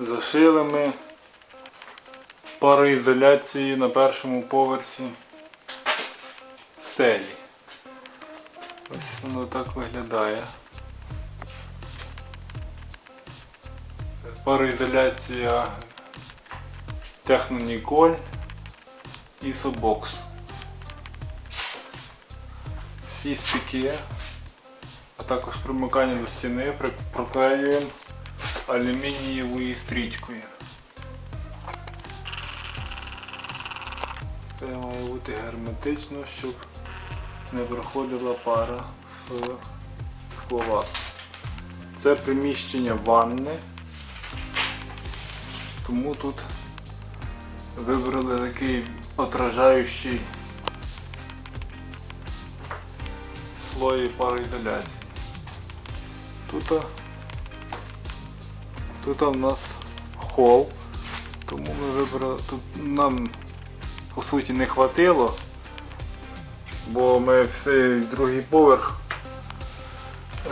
Зашили ми пароізоляцією на першому поверсі стелі. Ось воно так виглядає. Пароізоляція Техноніколь і Собокс. Всі стики, а також примикання до стіни проклеюємо алюмінієвою стрічкою. Це має бути герметично, щоб не проходила пара в склова. Це приміщення ванни, тому тут вибрали такий отражаючий слої пароізоляції. Тут, тут у нас хол, тому ми вибрали, тут нам по суті не хватило, бо ми всей другий поверх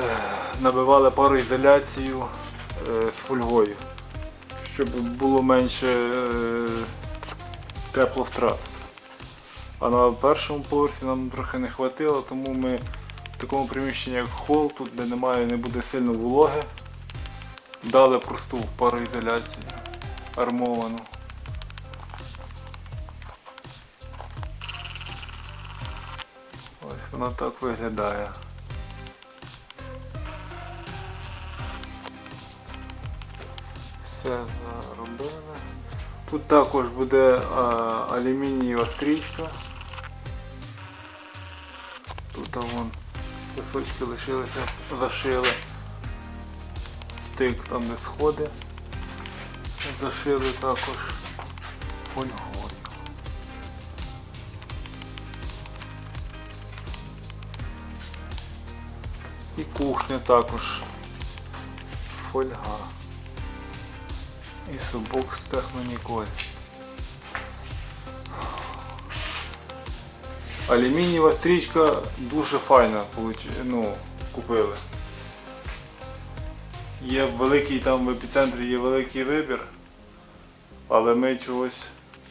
е, набивали пароізоляцію е, з фольгою, щоб було менше е, тепловтрат. А на першому поверсі нам трохи не хватило, тому ми в такому приміщенні як хол, тут де немає, не буде сильно вологи, дали просту пароізоляцію армовану. Ось вона так виглядає. Все заробили. Тут також буде а, алюмінієва стрічка. Тут а, вон кусочки лишилися, зашили. Стик там де сходи. Зашили також фольгою. І кухня також фольга. І собок з техноніколь. Алюмінієва стрічка дуже файна, ну, купили. Є великий там в епіцентрі є великий вибір, але ми чогось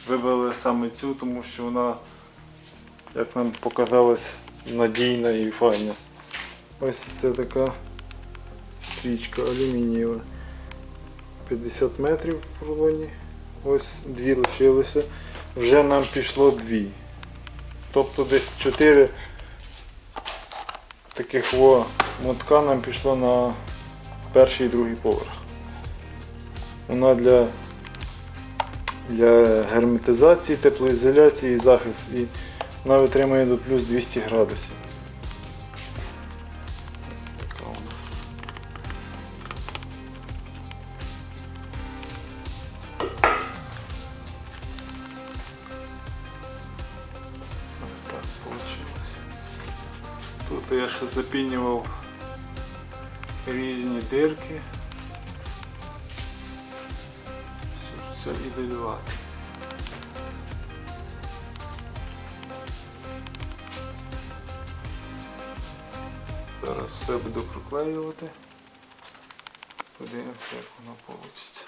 вибрали саме цю, тому що вона, як нам показалось, надійна і файна. Ось це така стрічка алюмінієва. 50 метрів в рулоні. Ось дві лишилося. Вже нам пішло дві. Тобто десь 4 таких во мотка нам пішло на перший і другий поверх. Вона для, для герметизації, теплоізоляції і захист. І вона витримує до плюс 200 градусів. Тут я ще запінював різні дирки. Щоб це і вилювати. Зараз все буду проклеювати. Подивимося, як воно вийде.